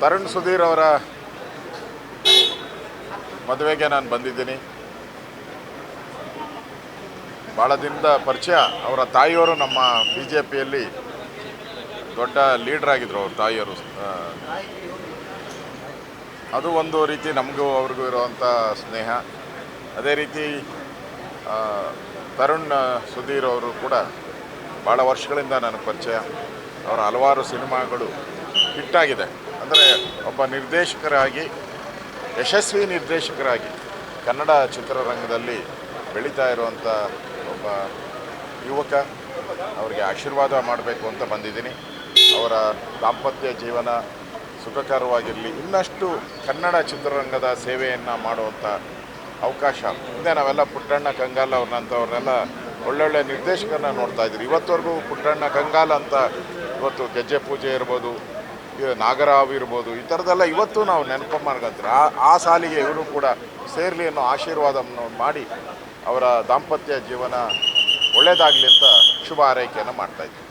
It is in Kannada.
ತರುಣ್ ಸುಧೀರ್ ಅವರ ಮದುವೆಗೆ ನಾನು ಬಂದಿದ್ದೀನಿ. ಭಾಳ ದಿನದ ಪರಿಚಯ. ಅವರ ತಾಯಿಯವರು ನಮ್ಮ ಬಿ ಜೆ ಪಿಯಲ್ಲಿ ದೊಡ್ಡ ಲೀಡ್ರ್ ಆಗಿದ್ದರು ಅವ್ರ ತಾಯಿಯವರು. ಅದು ಒಂದು ರೀತಿ ನಮಗೂ ಅವ್ರಿಗೂ ಇರುವಂಥ ಸ್ನೇಹ. ಅದೇ ರೀತಿ ತರುಣ್ ಸುಧೀರ್ ಅವರು ಕೂಡ ಭಾಳ ವರ್ಷಗಳಿಂದ ನನಗೆ ಪರಿಚಯ. ಅವರ ಹಲವಾರು ಸಿನಿಮಾಗಳು ಹಿಟ್ಟಾಗಿದೆ ಅಂದರೆ ಒಬ್ಬ ನಿರ್ದೇಶಕರಾಗಿ, ಯಶಸ್ವಿ ನಿರ್ದೇಶಕರಾಗಿ ಕನ್ನಡ ಚಿತ್ರರಂಗದಲ್ಲಿ ಬೆಳೀತಾ ಇರುವಂಥ ಒಬ್ಬ ಯುವಕ, ಅವರಿಗೆ ಆಶೀರ್ವಾದ ಮಾಡಬೇಕು ಅಂತ ಬಂದಿದ್ದೀನಿ. ಅವರ ದಾಂಪತ್ಯ ಜೀವನ ಸುಖಕರವಾಗಿರಲಿ. ಇನ್ನಷ್ಟು ಕನ್ನಡ ಚಿತ್ರರಂಗದ ಸೇವೆಯನ್ನು ಮಾಡುವಂಥ ಅವಕಾಶ. ಹಿಂದೆ ನಾವೆಲ್ಲ ಪುಟ್ಟಣ್ಣ ಕಂಗಾಲ ಅವ್ರನ್ನಂಥವ್ರನ್ನೆಲ್ಲ ಒಳ್ಳೊಳ್ಳೆ ನಿರ್ದೇಶಕರನ್ನ ನೋಡ್ತಾ ಇದ್ದೀರಿ. ಇವತ್ತವರೆಗೂ ಪುಟ್ಟಣ್ಣ ಕಂಗಾಲ ಅಂತ ಇವತ್ತು ಗೆಜ್ಜೆ ಪೂಜೆ ಇರ್ಬೋದು ನಾಗರಾವ್ ಇರ್ಬೋದು, ಈ ಥರದ್ದೆಲ್ಲ ಇವತ್ತು ನಾವು ನೆನಪು ಮಾಡ್ಕೊತೀವಿ ಆ ಸಾಲಿಗೆ ಇವರು ಕೂಡ ಸೇರಲಿ ಅನ್ನೋ ಆಶೀರ್ವಾದವನ್ನು ಮಾಡಿ ಅವರ ದಾಂಪತ್ಯ ಜೀವನ ಒಳ್ಳೆಯದಾಗಲಿ ಅಂತ ಶುಭ ಆರೈಕೆಯನ್ನು ಮಾಡ್ತಾಯಿದ್ವಿ